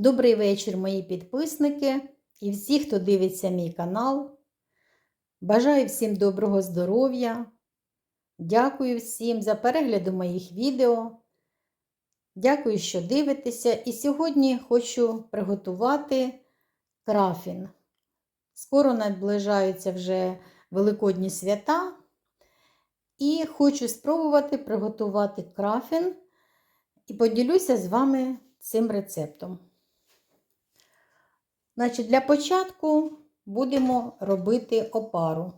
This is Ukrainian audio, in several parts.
Добрий вечір, мої підписники і всі, хто дивиться мій канал. Бажаю всім доброго здоров'я. Дякую всім за перегляд моїх відео. Дякую, що дивитеся. І сьогодні хочу приготувати крафін. Скоро наближаються вже Великодні свята. І хочу спробувати приготувати крафін і поділюся з вами цим рецептом. Значить, Для початку будемо робити опару.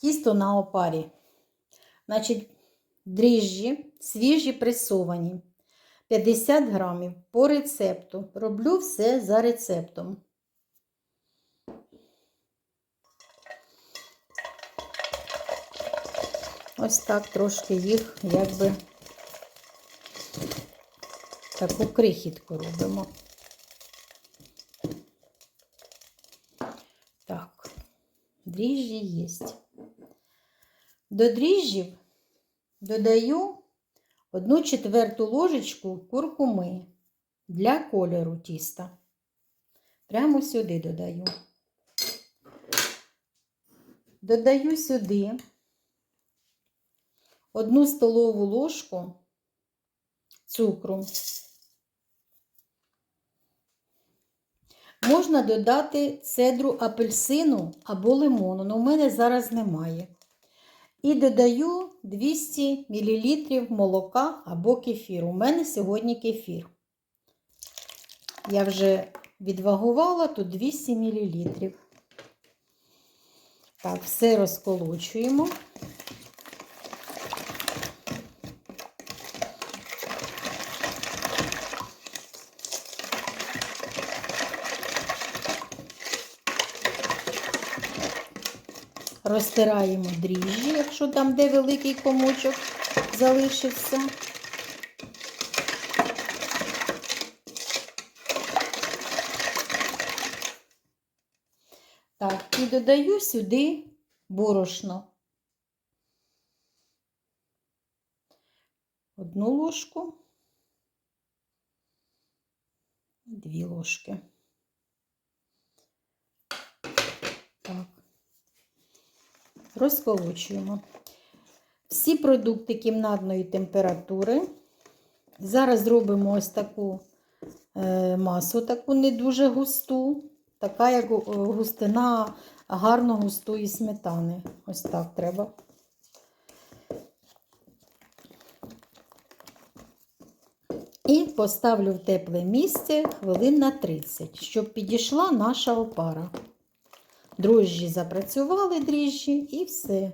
Тісто на опарі. Значить, дріжджі свіжі пресовані. 50 грамів по рецепту. Роблю все за рецептом. Ось так трошки їх якби таку крихітку робимо. Так, дріжджі є. До дріжджів додаю одну четверту ложечку куркуми для кольору тіста. Прямо сюди додаю. Додаю сюди одну столову ложку цукру. Можна додати цедру апельсину або лимону, але в мене зараз немає. І додаю 200 мл молока або кефіру. У мене сьогодні кефір. Я вже відвагувала тут 200 мл. Так, все розколочуємо. Розтираємо дріжджі, якщо там де великий комочок залишився. Так, і додаю сюди борошно. Одну ложку, дві ложки. Так розколочуємо. Всі продукти кімнатної температури. Зараз зробимо ось таку е, масу, таку не дуже густу, така, як густина гарно густої сметани. Ось так треба. І поставлю в тепле місце хвилин на 30, щоб підійшла наша опара. Дрожжі запрацювали дріжджі і все.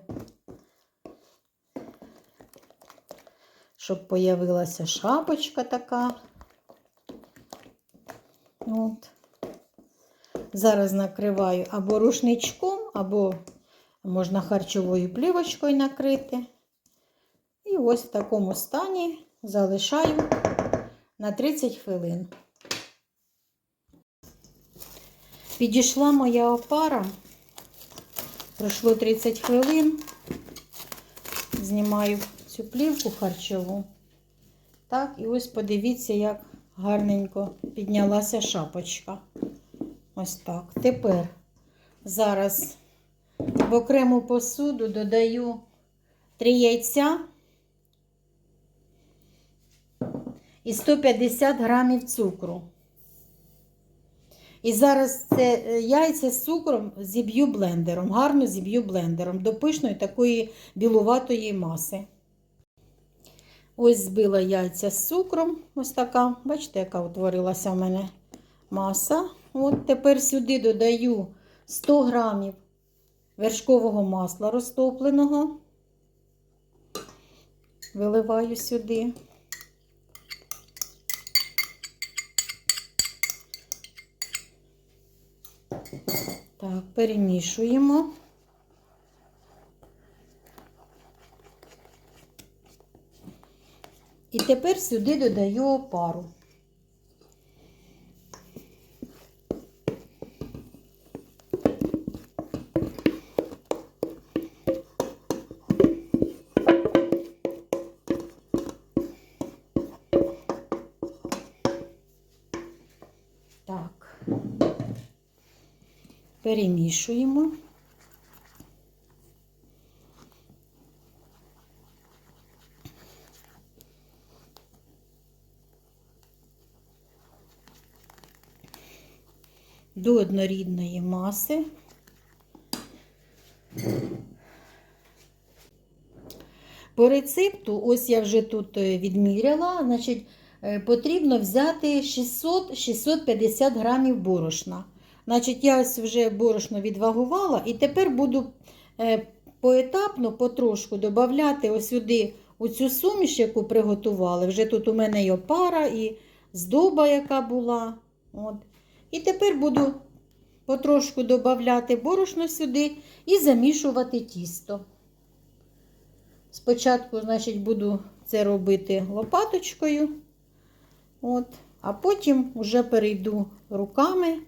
Щоб появилася шапочка така. От. Зараз накриваю або рушничком, або можна харчовою плівочкою накрити. І ось в такому стані залишаю на 30 хвилин. Підійшла моя опара, пройшло 30 хвилин, знімаю цю плівку харчову. Так, і ось подивіться, як гарненько піднялася шапочка. Ось так. Тепер зараз в окрему посуду додаю 3 яйця і 150 грамів цукру. І зараз це е, яйця з цукром зіб'ю блендером, гарно зіб'ю блендером до пишної такої білуватої маси. Ось збила яйця з цукром, ось така, бачите, яка утворилася в мене маса. От Тепер сюди додаю 100 грамів вершкового масла розтопленого, виливаю сюди. Так, перемішуємо. І тепер сюди додаю опару. Перемішуємо. До однорідної маси. По рецепту, ось я вже тут е, відміряла, значить, е, потрібно взяти 600-650 грамів борошна. Значить, я ось вже борошно відвагувала і тепер буду е, поетапно, потрошку додати ось сюди оцю суміш, яку приготували. Вже тут у мене і опара, і здоба, яка була. От. І тепер буду потрошку додати борошно сюди і замішувати тісто. Спочатку, значить, буду це робити лопаточкою, от, а потім вже перейду руками.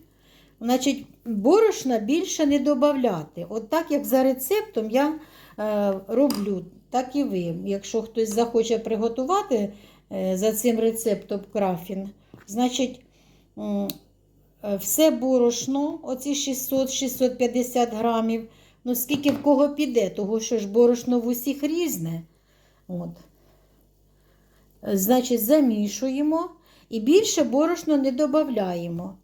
Значить, борошна більше не додати. От так, як за рецептом я е, роблю, так і ви. Якщо хтось захоче приготувати е, за цим рецептом крафін, значить, е, все борошно, оці 600-650 грамів, Ну, скільки в кого піде, того що ж борошно в усіх різне. От. Значить, замішуємо і більше борошно не додаємо.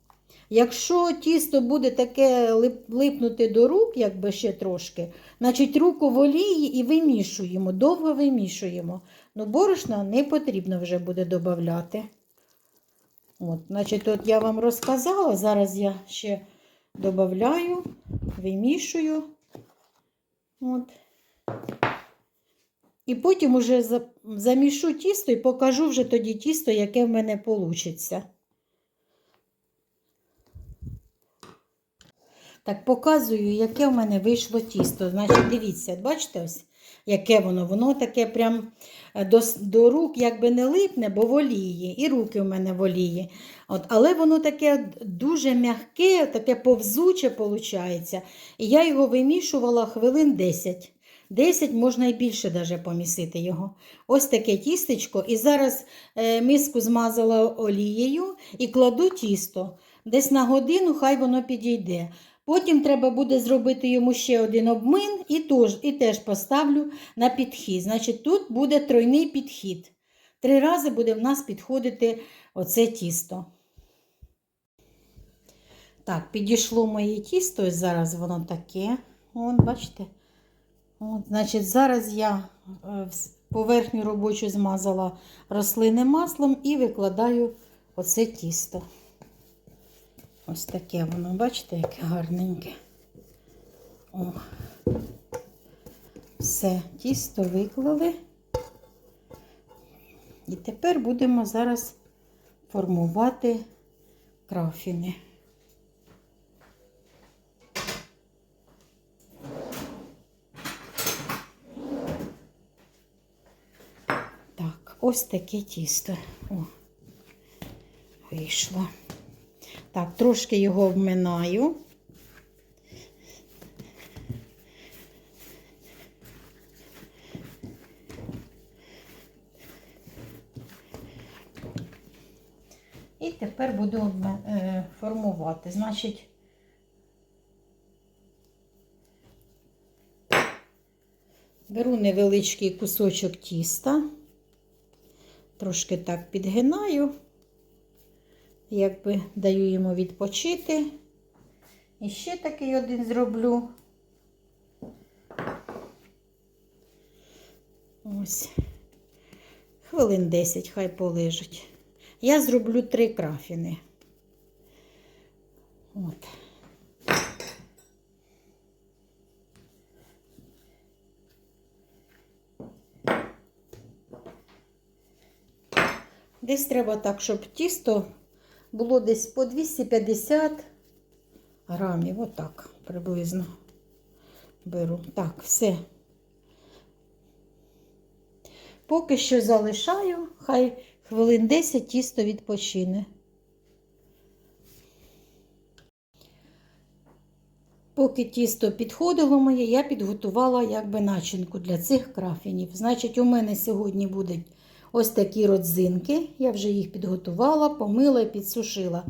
Якщо тісто буде таке липнути до рук, якби ще трошки, значить руку в олії і вимішуємо, довго вимішуємо. Ну, борошна не потрібно вже буде додати. От, значить, от я вам розказала, зараз я ще додаю, вимішую. От. І потім уже замішу тісто і покажу вже тоді тісто, яке в мене вийде. Так, показую, яке в мене вийшло тісто. Значить, дивіться, бачите, ось, яке воно. Воно таке прям е, до, до рук якби не липне, бо в олії. І руки в мене в олії. От, але воно таке дуже м'яке, таке повзуче виходить. І я його вимішувала хвилин 10. 10 можна і більше даже помісити його. Ось таке тістечко. І зараз е, миску змазала олією і кладу тісто. Десь на годину хай воно підійде. Потім треба буде зробити йому ще один обмин і, тож, і теж поставлю на підхід. Значить, тут буде тройний підхід. Три рази буде в нас підходити оце тісто. Так, підійшло моє тісто, ось зараз воно таке. Вон, бачите? От, значить, зараз я е, поверхню робочу змазала рослинним маслом і викладаю оце тісто. Ось таке воно, бачите, яке гарненьке. О. Все, тісто виклали. І тепер будемо зараз формувати крафіни. Так, ось таке тісто. О, вийшло. Так, трошки його обминаю. І тепер буду е, формувати. Значить, беру невеличкий кусочок тіста, трошки так підгинаю якби даю йому відпочити. І ще такий один зроблю. Ось. Хвилин 10 хай полежить. Я зроблю три крафіни. От. Десь треба так, щоб тісто було десь по 250 грамів, отак приблизно беру. Так, все. Поки що залишаю, хай хвилин 10 тісто відпочине. Поки тісто підходило моє, я підготувала якби начинку для цих крафінів. Значить, у мене сьогодні будуть ось такі родзинки. Я вже їх підготувала, помила і підсушила.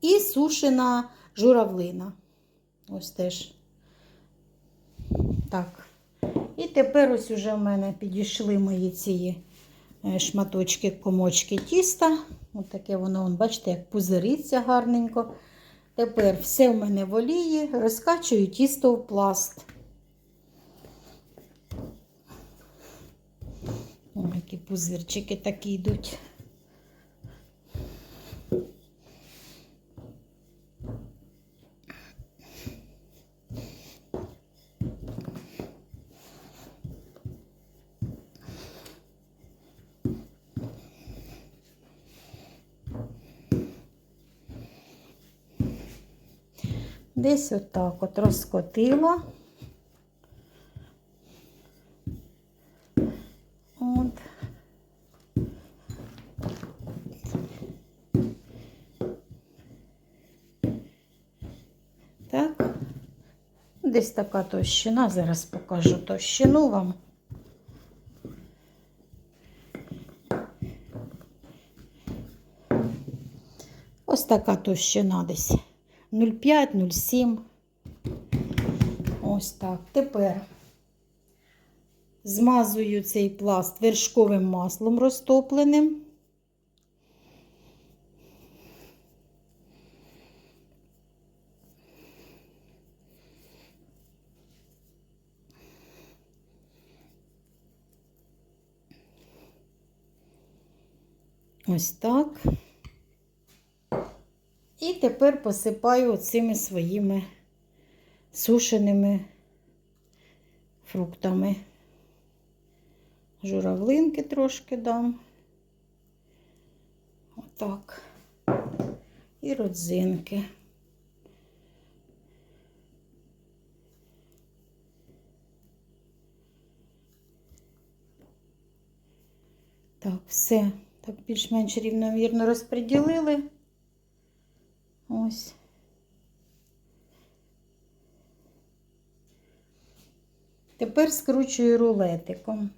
І сушена журавлина. Ось теж. Так. І тепер ось уже в мене підійшли мої ці е, шматочки, комочки тіста. Ось таке воно, вон, бачите, як пузириться гарненько. Тепер все в мене в олії, розкачую тісто в пласт. О, які пузирчики такі йдуть. Десь отак от розкотила. От. Так. Десь така товщина. Зараз покажу товщину вам. Ось така товщина десь. 0,5-0,7. Ось так. Тепер змазую цей пласт вершковим маслом розтопленим. Ось так. І тепер посипаю цими своїми сушеними фруктами. Журавлинки трошки дам. Отак. І родзинки. Так, все. Так більш-менш рівномірно розподілили. Ось. Тепер скручую рулетиком.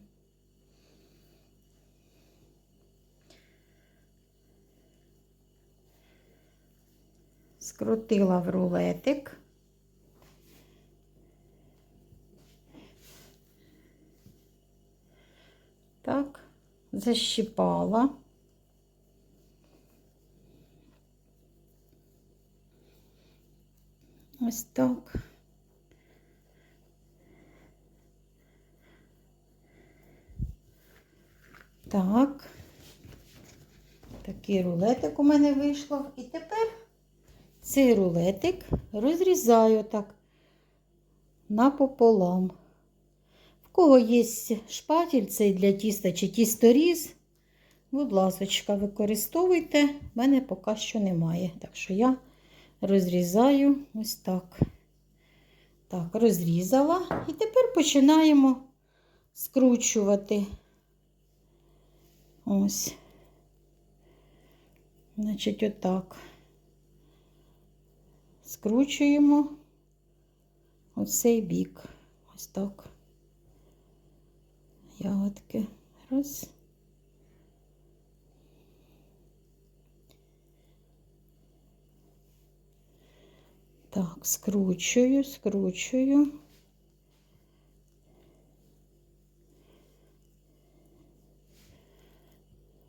Скрутила в рулетик. Защипала. Ось так. Так. Такий рулетик у мене вийшло. І тепер цей рулетик розрізаю так напополам. Кого є шпатель цей для тіста чи тісторіз, будь ласочка, використовуйте. В мене поки що немає. Так що я розрізаю ось так. Так, розрізала. І тепер починаємо скручувати. Ось. Значить, отак. Скручуємо оцей бік. Ось так. Ягодки. Раз. Так, скручую, скручую.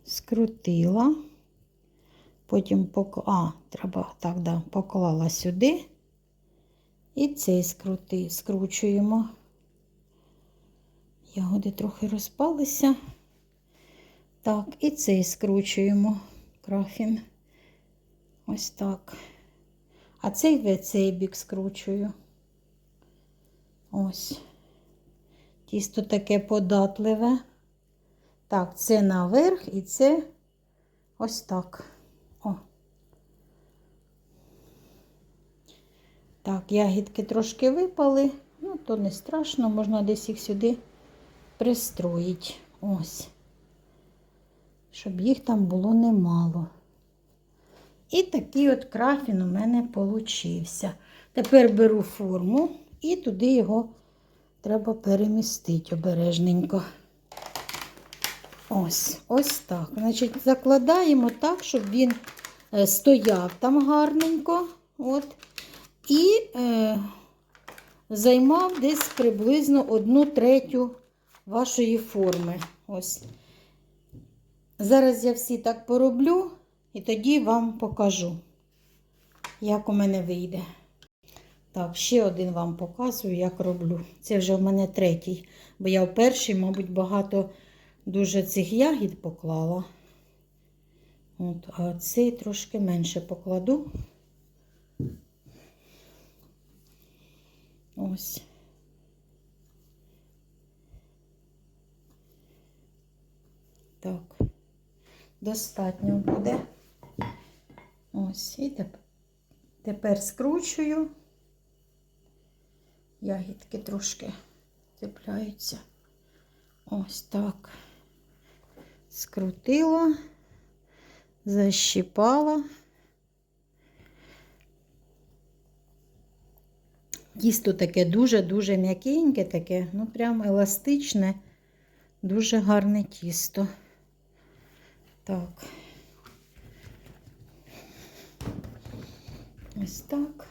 Скрутила. Потім пок... А, треба так, да, поклала сюди. І цей скрути, скручуємо. Ягоди трохи розпалися. Так, і цей скручуємо крафін. Ось так. А цей в цей бік скручую. Ось. Тісто таке податливе. Так, це наверх і це ось так. О. Так, ягідки трошки випали, ну, то не страшно, можна десь їх сюди пристроїти. Ось. Щоб їх там було немало. І такий от крафін у мене получився. Тепер беру форму і туди його треба перемістити обережненько. Ось, ось так. Значить, закладаємо так, щоб він е, стояв там гарненько. От, і е, займав десь приблизно одну третю вашої форми. Ось. Зараз я всі так пороблю і тоді вам покажу, як у мене вийде. Так, ще один вам показую, як роблю. Це вже в мене третій, бо я в перший, мабуть, багато дуже цих ягід поклала. От, а цей трошки менше покладу. Ось. Так, достатньо буде. Ось, і тепер, скручую. Ягідки трошки цепляються. Ось так. Скрутила, защипала. Тісто таке дуже-дуже м'якеньке, таке, ну прям еластичне, дуже гарне тісто. Так. Ось так.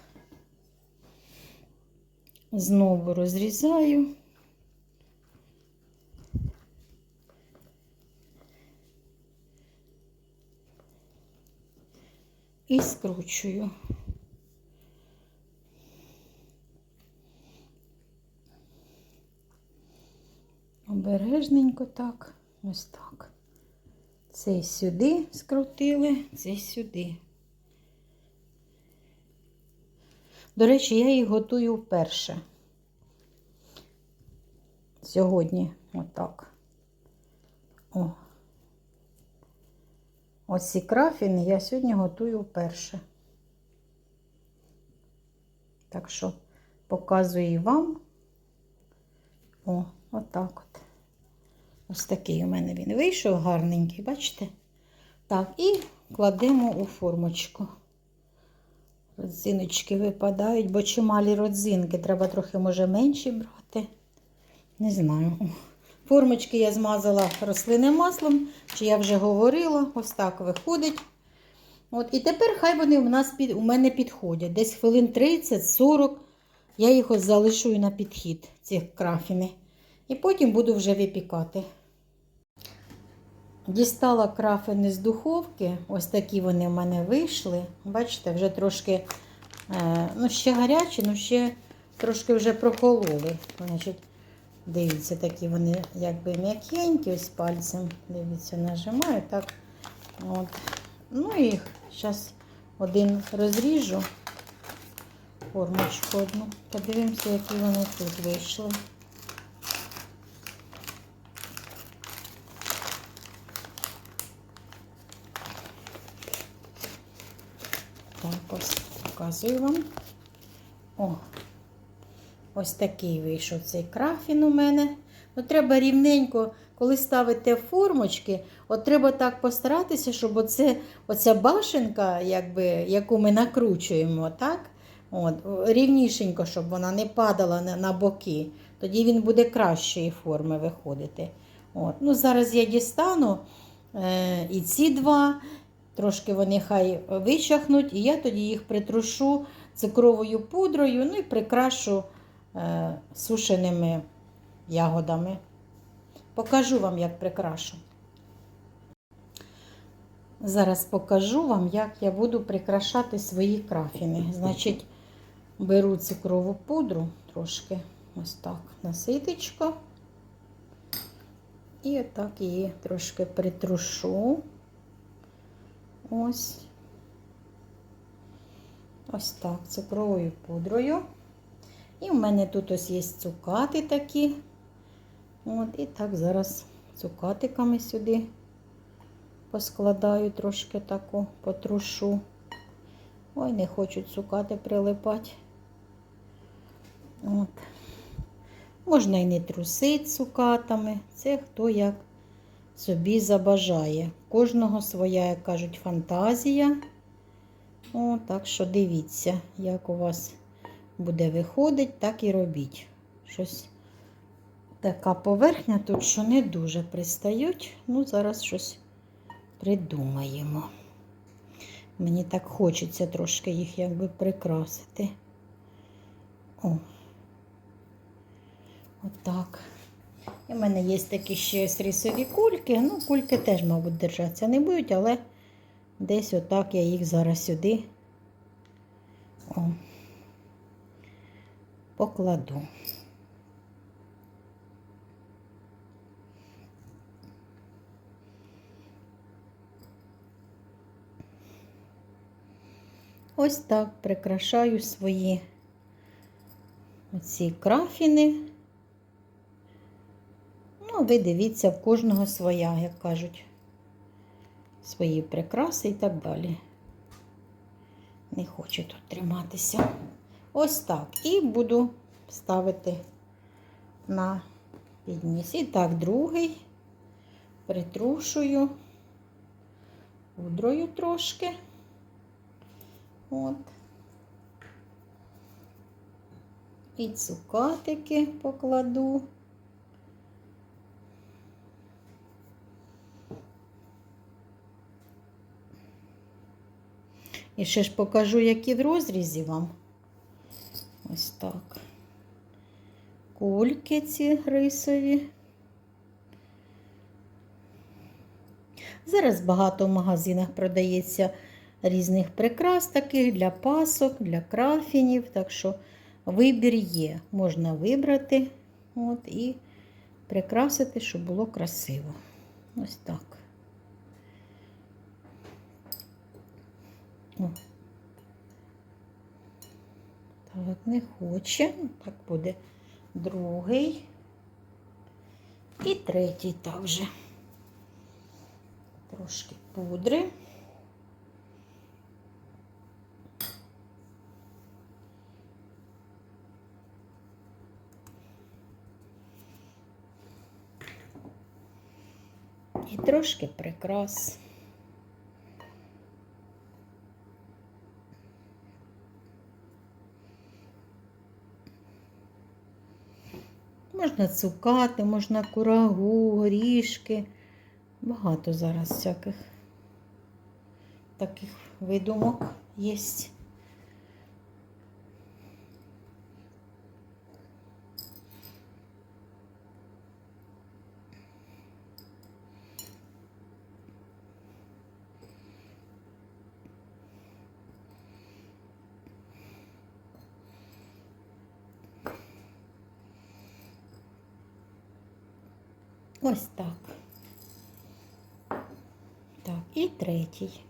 Знову розрізаю. І скручую. Обережненько так, ось так. Цей сюди скрутили, цей сюди. До речі, я їх готую вперше. Сьогодні отак. О. Ось ці крафіни я сьогодні готую вперше. Так що показую вам. О, отак от. Ось такий у мене він вийшов гарненький, бачите? Так, і кладемо у формочку. Родзиночки випадають, бо чималі родзинки. Треба трохи, може, менші брати. Не знаю. Формочки я змазала рослинним маслом, чи я вже говорила, ось так виходить. От, І тепер хай вони у, нас під, у мене підходять. Десь хвилин 30-40 я їх ось залишую на підхід, ці крафіни. І потім буду вже випікати. Дістала крафини з духовки. Ось такі вони в мене вийшли. Бачите, вже трошки, е, ну, ще гарячі, ну ще трошки вже прохололи. Значить, дивіться, такі вони якби м'якенькі, ось пальцем. Дивіться, нажимаю так. От. Ну і зараз один розріжу формочку одну. Подивимося, які вони тут вийшли. Так, ось показую вам. О, ось такий вийшов цей крафін у мене. Ну, треба рівненько, коли ставите формочки, от треба так постаратися, щоб оце, оця башенка, якби, яку ми накручуємо, так? От, рівнішенько, щоб вона не падала на, на боки. Тоді він буде кращої форми виходити. От. Ну, Зараз я дістану е, і ці два. Трошки вони хай вичахнуть, і я тоді їх притрушу цукровою пудрою, ну і прикрашу е, сушеними ягодами. Покажу вам, як прикрашу. Зараз покажу вам, як я буду прикрашати свої крафіни. Значить, беру цукрову пудру трошки ось так на ситечко. І отак її трошки притрушу. Ось ось так, цукровою пудрою. І в мене тут ось є цукати такі. От, І так зараз цукатиками сюди поскладаю трошки таку, потрушу. Ой, не хочу цукати прилипати. От. Можна і не трусити цукатами. Це хто як собі забажає. Кожного своя, як кажуть, фантазія. О, так що дивіться, як у вас буде виходить, так і робіть. Щось така поверхня тут, що не дуже пристають. Ну, зараз щось придумаємо. Мені так хочеться трошки їх якби прикрасити. О. Отак. І в мене є такі ще срісові кульки. Ну, кульки теж, мабуть, держатися не будуть, але десь отак я їх зараз сюди о, покладу. Ось так прикрашаю свої оці крафіни. Ну, ви дивіться, в кожного своя, як кажуть, свої прикраси і так далі. Не хочу тут триматися. Ось так. І буду ставити на підніс. І так, другий притрушую пудрою трошки. От. І цукатики покладу. І ще ж покажу, які в розрізі вам. Ось так. Кульки ці рисові. Зараз багато в магазинах продається різних прикрас таких для пасок, для крафінів. Так що вибір є. Можна вибрати от, і прикрасити, щоб було красиво. Ось так. О. Так, не хоче. Так буде другий. І третій також. Трошки пудри. І трошки прикрас. Можна цукати, можна курагу, горішки. Багато зараз всяких таких видумок є. Ось так. Так, і третій.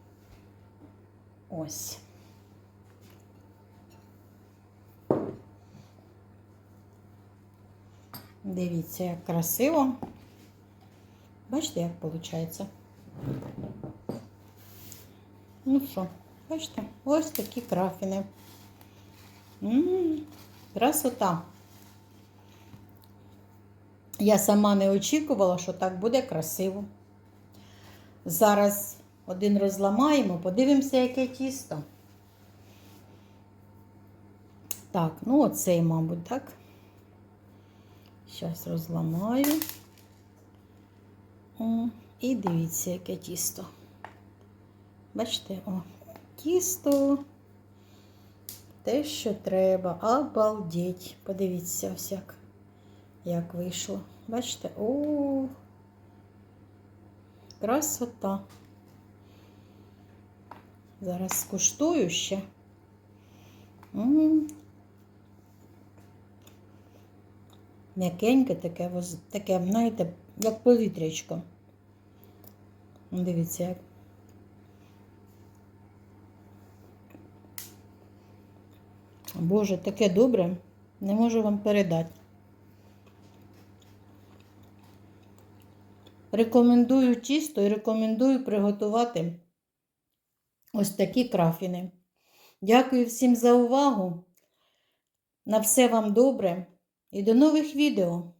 Ось. Дивіться, як красиво. Бачите, як виходить? Ну що, бачите, ось такі крафіни. М-м, красота. Я сама не очікувала, що так буде красиво. Зараз один розламаємо, подивимося, яке тісто. Так, ну оцей, мабуть, так. Зараз розламаю. О, і дивіться, яке тісто. Бачите, о, тісто. Те, що треба. Обалдеть. Подивіться, ось як, вийшло. Бачите? О, красота. Зараз скуштую ще. М'якеньке таке, таке, знаєте, як повітрячко. Дивіться, як. Боже, таке добре, не можу вам передати. Рекомендую тісто і рекомендую приготувати ось такі крафіни. Дякую всім за увагу. На все вам добре і до нових відео!